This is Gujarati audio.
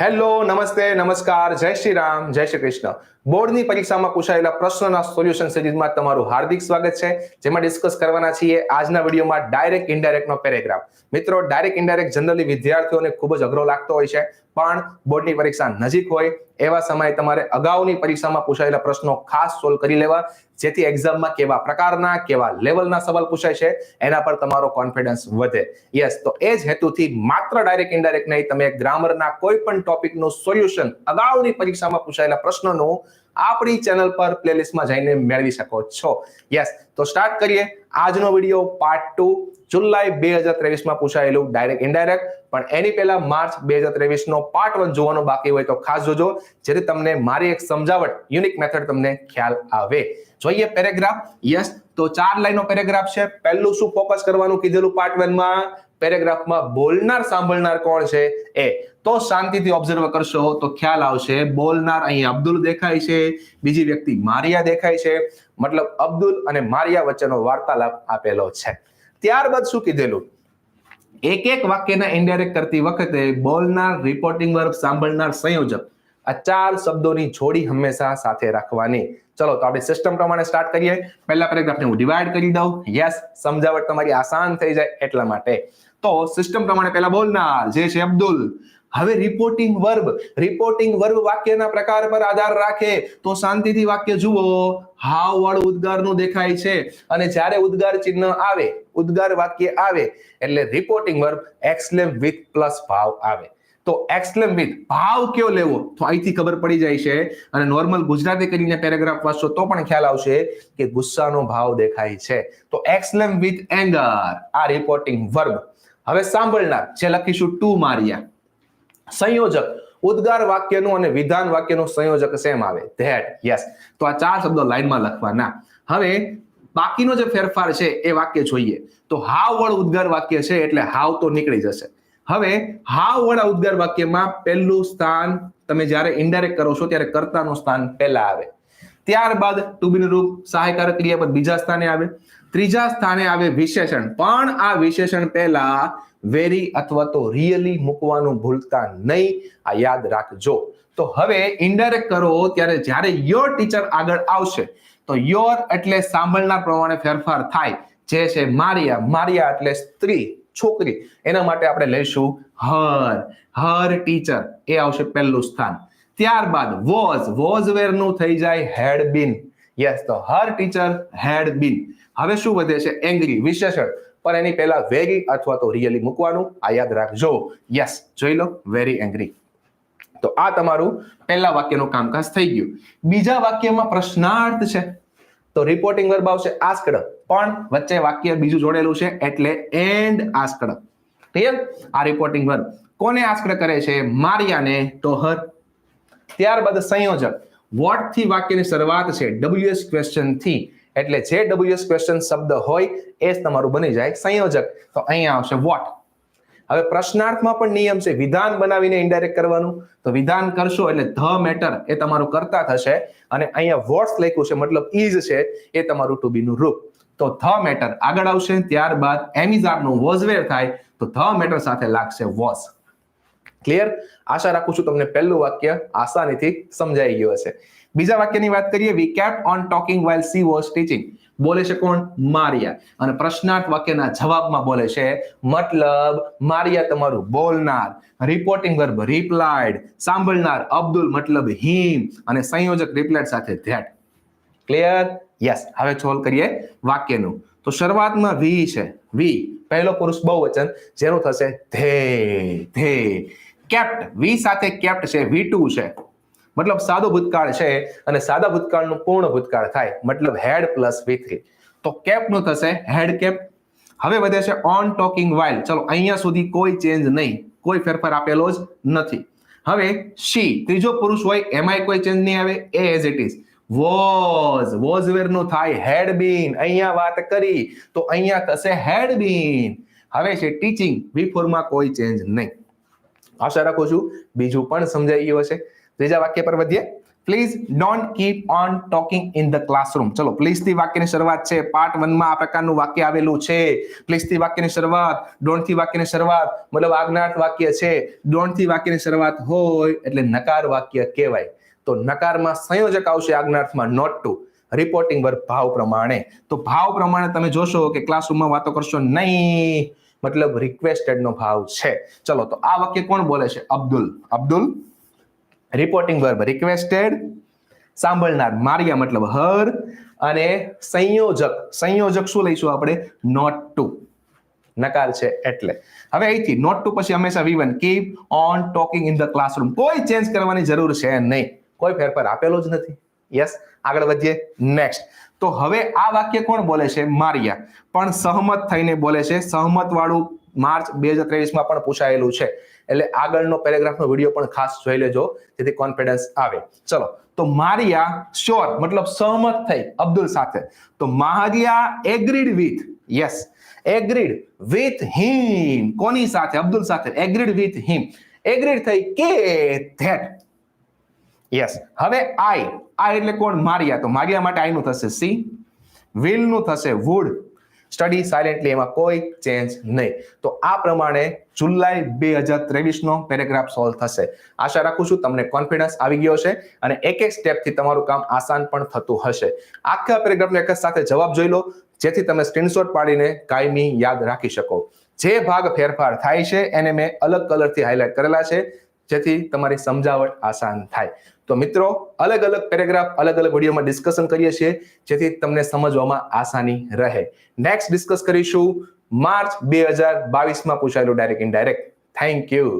હેલો, નમસ્તે, નમસ્કાર, જય શ્રી રામ, જય શ્રી કૃષ્ણ. બોર્ડની પરીક્ષામાં પૂછાયેલા પ્રશ્નોના સોલ્યુશન સિરીઝમાં તમારું હાર્દિક સ્વાગત છે, જેમાં ડિસ્કસ કરવાના છીએ આજના વિડીયોમાં ડાયરેક્ટ, ઇન્ડાયરેક્ટનો પેરેગ્રાફ. મિત્રો, ડાયરેક્ટ, ઇન્ડાયરેક્ટ જનરલી વિદ્યાર્થીઓને ખૂબ જ અઘરો લાગતો હોય છે. પણ બોર્ડની પરીક્ષા નજીક હોય એવા સમયે તમારે અગાઉની પરીક્ષામાં પૂછાયેલા પ્રશ્નો ખાસ સોલ્વ કરી લેવા, જેથી એક્ઝામમાં કેવા પ્રકારના, કેવા લેવલના સવાલ પૂછાય છે, એના પર તમારો કોન્ફિડન્સ વધે. યસ તો એ જ હેતુથી માત્ર ડાયરેક્ટ ઇનડાયરેક્ટ નહીં, તમે ગ્રામરના કોઈ પણ ટોપિકનું સોલ્યુશન અગાઉની પરીક્ષામાં પૂછાયેલા પ્રશ્નોનું આપણી ચેનલ પર પ્લેલિસ્ટમાં જઈને મેળવી શકો છો. યસ તો સ્ટાર્ટ કરીએ. આજનો વીડિયો પાર્ટ ટુ જુલાઈ બે હજાર ત્રેવીસમાં પૂછાયેલું ડાયરેક્ટ ઇનડાયરેક્ટ પણ એની પહેલા માર્ચ બે હજાર ત્રેવીસ નો પાર્ટ વન જોવાનો બાકી હોય તો ખાસ જોજો, જેથી તમને મારી એક સમજાવટ યુનિક મેથડ તમને ખ્યાલ આવે. જોઈએ પેરેગ્રાફ યસ તો ચાર લાઈનો પેરેગ્રાફ છે. પહેલું શું ફોકસ કરવાનું કીધેલું પાર્ટ વનમાં? પેરેગ્રાફમાં બોલનાર સાંભળનાર કોણ છે? એ. તો શાંતિથી ઓબ્ઝર્વ કરશો, તો ખ્યાલ આવશે. બોલનાર અહીં અબ્દુલ દેખાય છે. બીજી વ્યક્તિ મારિયા દેખાય છે. મતલબ અબ્દુલ અને મારિયા વચ્ચેનો વાર્તાલાપ આપેલો છે. ત્યારબાદ શું કીધેલું? એક એક વાક્યના ઇન્ડાયરેક્ટ કરતી વખતે બોલનાર રિપોર્ટિંગ વર્બ સાંભળનાર સંયોજક આ ચાર શબ્દોની જોડી હંમેશા સાથે રાખવાની. ચલો, તો આપણે સિસ્ટમ પ્રમાણે સ્ટાર્ટ કરીએ. પહેલા પેરેગ્રાફને હું ડિવાઈડ કરી દઉં. યસ સમજાવટ તમારી આસાન થઈ જાય એટલા માટે. તો સિસ્ટમ પ્રમાણે પહેલા બોલનાર, જે છે અબ્દુલ. હવે રિપોર્ટિંગ વર્બ રિપોર્ટિંગ વર્બ વાક્યના પ્રકાર પર આધાર રાખે. તો શાંતિથી વાક્ય જુઓ. હાવ વાળું ઉદ્ગારનું દેખાય છે. અને જ્યારે ઉદ્ગાર ચિહ્ન આવે, ઉદ્ગાર વાક્ય આવે, એટલે reporting verb exclaim with plus ભાવ આવે. તો એક્સલેમ વિથ ભાવ કયો લેવો? તો અહીંથી ખબર પડી જાય છે. અને નોર્મલ ગુજરાતી કરીને પેરેગ્રાફ વાંચશો તો પણ ખ્યાલ આવશે કે ગુસ્સાનો ભાવ દેખાય છે. તો એક્સલેમ વિથ એંગર આ રિપોર્ટિંગ વર્બ હવે સાંભળનાર, જે લખીશું ટુ મારિયા સંયોજક, ઉદ્ગાર વાક્યનું અને વિધાન વાક્યનું સંયોજક સેમ આવે. ધેટ યસ તો આ ચાર શબ્દો લાઈનમાં લખવાના. હવે બાકીનો જે ફેરફાર છે એ વાક્ય જોઈએ. તો હાવ વળ ઉદ્ગાર વાક્ય છે એટલે હાવ તો નીકળી જશે. હવે હાવ વળા ઉદ્ગાર વાક્યમાં પહેલું સ્થાન તમે જ્યારે ઇન્ડાયરેક્ટ કરો છો ત્યારે કર્તાનું સ્થાન પહેલા આવે. ત્યારબાદ ટુ રૂપ સહાયકારક ક્રિયાપદ બીજા સ્થાને આવે. ત્રીજા સ્થાને આવે વિશેષણ. પણ આ વિશેષણ પહેલા વેરી અથવા તો રિયલી મૂકવાનું ભૂલતા નહીં. આ યાદ રાખજો. તો હવે ઇન્ડાયરેક્ટ કરો ત્યારે જ્યારે યોર ટીચર આગળ આવશે, તો યોર એટલે સાંભળનાર પ્રમાણે ફેરફાર થાય. જે છે મારિયા. મારિયા એટલે સ્ત્રી. છોકરી. એના માટે આપણે લઈશું હર. હર ટીચર એ આવશે પહેલું સ્થાન. ત્યારબાદ વોઝ. વોઝ વેરનું થઈ જાય હેડ બીન યસ તો હર ટીચર હેડ બીન હવે શું વધે છે? એંગ્રી, વિશેષણ. પણ એની પહેલા વેરી અથવા તો રિયલી મૂકવાનું. આ યાદ રાખજો. યસ જોઈ લો વેરી એંગ્રી તો આ તમારું પહેલા વાક્યનું કામકાજ થઈ ગયું. બીજા વાક્યમાં પ્રશ્નાર્થ છે. તો રિપોર્ટિંગ વર્બ આવશે. આસ્કડ પણ વચ્ચે વાક્ય બીજું જોડેલું છે એટલે એન્ડ આસ્કડ ક્લિયર આ રિપોર્ટિંગ વર્બ કોને આસ્કડ કરે છે? મારિયાને તો હર ત્યારબાદ સંયોજક. વોટથી વાક્યની શરૂઆત છે ડબલ્યુએસ ક્વેશ્ચનથી. એટલે જે ડબલ્યુએસ ક્વેશ્ચન શબ્દ હોય એ જ તમારું બની જાય સંયોજક. તો અહીંયા આવશે વોટ હવે પ્રશ્નાર્થમાં પણ નિયમ છે, વિધાન બનાવીને ઇન્ડાયરેક્ટ કરવાનું. તો વિધાન કરશો એટલે ધ મેટર એ તમારું કરતા થશે અને અહીંયા વોટ્સ લખ્યું છે, મતલબ ઇઝ છે, એ તમારું ટુ બીનું રૂપ. તો ધ મેટર આગળ આવશે, ત્યારબાદ એમિઝારનું વોઝવેર થાય, તો ધ મેટર સાથે લાગશે વોઝ ક્લિયર આશા રાખું છું તમને પહેલું વાક્ય આસાનીથી સમજાઈ ગયું હશે. બીજા વાક્યની વાત કરીએ we kept on talking while she was teaching બોલે છે કોણ? મારિયા. અને પ્રશ્નાર્થ વાક્યના જવાબમાં બોલે છે, મતલબ મારિયા તમારું બોલનાર રિપોર્ટિંગ વર્બ રિપ્લાઇડ સાંભળનાર અબ્દુલ મતલબ હિમ, અને સંયોજક રિપ્લાઇડ સાથે ધેટ. ક્લિયર યસ હવે સોલ્વ કરીએ વાક્યનું. તો શરૂઆતમાં વી છે. વી પહેલો પુરુષ બહુવચન. જેનું થશે ધે. ધે. કેપ્ટ. વી સાથે કેપ્ટ છે, વી ટુ છે. મતલબ સાદો ભૂતકાળ છે અને સાદા ભૂતકાળનું પૂર્ણ ભૂતકાળ થાય. મતલબ હેડ પ્લસ વી થ્રી. તો કેપનું થશે હેડ કેપ હવે વધે છે ઓન ટોકિંગ વાઇલ. ચલો, અહીંયા સુધી કોઈ ચેન્જ નહીં. કોઈ ફેરફાર આપેલો જ નથી. હવે શી, ત્રીજો પુરુષ હોય, એમાંય કોઈ ચેન્જ નહીં આવે? એ as it is was. Was વેરનું થાય હેડ બીન. અહીંયા વાત કરી. તો અહીંયા થશે હેડ બીન. હવે છે ટીચિંગ. વી ફોરમાં કોઈ ચેન્જ નહીં. આશા રાખું છું? બીજું પણ સમજાઈ ગયું હશે. ત્રીજા વાક્ય પર વધીએ. Please don't keep on talking in the classroom ચલો પ્લીઝથી વાક્યની શરૂઆત છે. પાર્ટ વનમાં આ પ્રકારનું વાક્ય આવેલું છે. પ્લીઝથી વાક્યની શરૂઆત. ડોન્ટથી વાક્યની શરૂઆત. મતલબ આજ્ઞાર્થ વાક્ય છે. ડોન્ટથી વાક્યની શરૂઆત હોય એટલે નકાર વાક્ય કહેવાય. તો નકારમાં સંયોજક આવશે આજ્ઞાર્થમાં નોટ ટુ રિપોર્ટિંગ વર્ક ભાવ પ્રમાણે. તો ભાવ પ્રમાણે તમે જોશો કે ક્લાસરૂમમાં વાતો કરશો નહીં. મતલબ રિક્વેસ્ટેડ નો ભાવ છે. ચલો, તો આ વાક્ય કોણ બોલે છે? Abdul. Abdul? Reporting verb requested સાંભળનાર Maria મતલબ હર. અને સંયોજક સંયોજક શું લઈશું આપણે? નોટ ટુ નકાર છે એટલે. હવે અહીંથી નોટ ટુ પછી હંમેશા we won keep on talking in the classroom કોઈ ચેન્જ કરવાની જરૂર છે નહીં. કોઈ ફેરફાર આપેલો જ નથી. યસ આગળ વધીએ. નેક્સ્ટ તો હવે આ વાક્ય કોણ બોલે છે? મારિયા. પણ સહમત થઈને બોલે છે. સહમત વાળું માર્ચ બે હજાર ત્રેવીસમાં પણ પૂછાયેલું છે. એટલે આગળનો પેરેગ્રાફનો વીડિયો પણ ખાસ જોઈ લેજો. જેથી કોન્ફિડન્સ આવે. ચલો. તો મારિયા શ્યોર મતલબ સહમત થઈ, અબ્દુલ સાથે. તો Maria agreed with yes agreed with him કોની સાથે? અબ્દુલ સાથે. એગ્રીડ વિથ હિમ એગ્રીડ થઈ કે ધેટ યસ હવે આઈ આઈ એટલે કોણ? મારિયા તો મારિયા માટે આઈનું થશે સી. વિલનું થશે વુડ સ્ટડી સાયલેન્ટલી એમાં કોઈ ચેન્જ નહીં. તો આ પ્રમાણે જુલાઈ બે હજાર ત્રેવીસનો પેરેગ્રાફ સોલ્વ થશે. આશા રાખું છું તમને કોન્ફિડન્સ આવી ગયો છે અને એક એક સ્ટેપથી તમારું કામ આસાન પણ થતું હશે. આખા પેરેગ્રાફનો એક જ સાથે જવાબ જોઈ લો, જેથી તમે સ્ક્રીનશોટ પાડીને કાયમી યાદ રાખી શકો. જે ભાગ ફેરફાર થાય છે એને મેં અલગ કલરથી હાઇલાઇટ કરેલા છે. જેથી તમારી સમજાવટ આસાન થાય. તો મિત્રો, અલગ અલગ પેરેગ્રાફ અલગ અલગ વિડીયોમાં ડિસ્કશન કરીએ છીએ, જેથી તમને સમજવામાં આસાની રહે. નેક્સ્ટ ડિસ્કસ કરીશું, માર્ચ બે હજાર બાવીસમાં પૂછાયેલું ડાયરેક્ટ ઇનડાયરેક્ટ થેન્ક યુ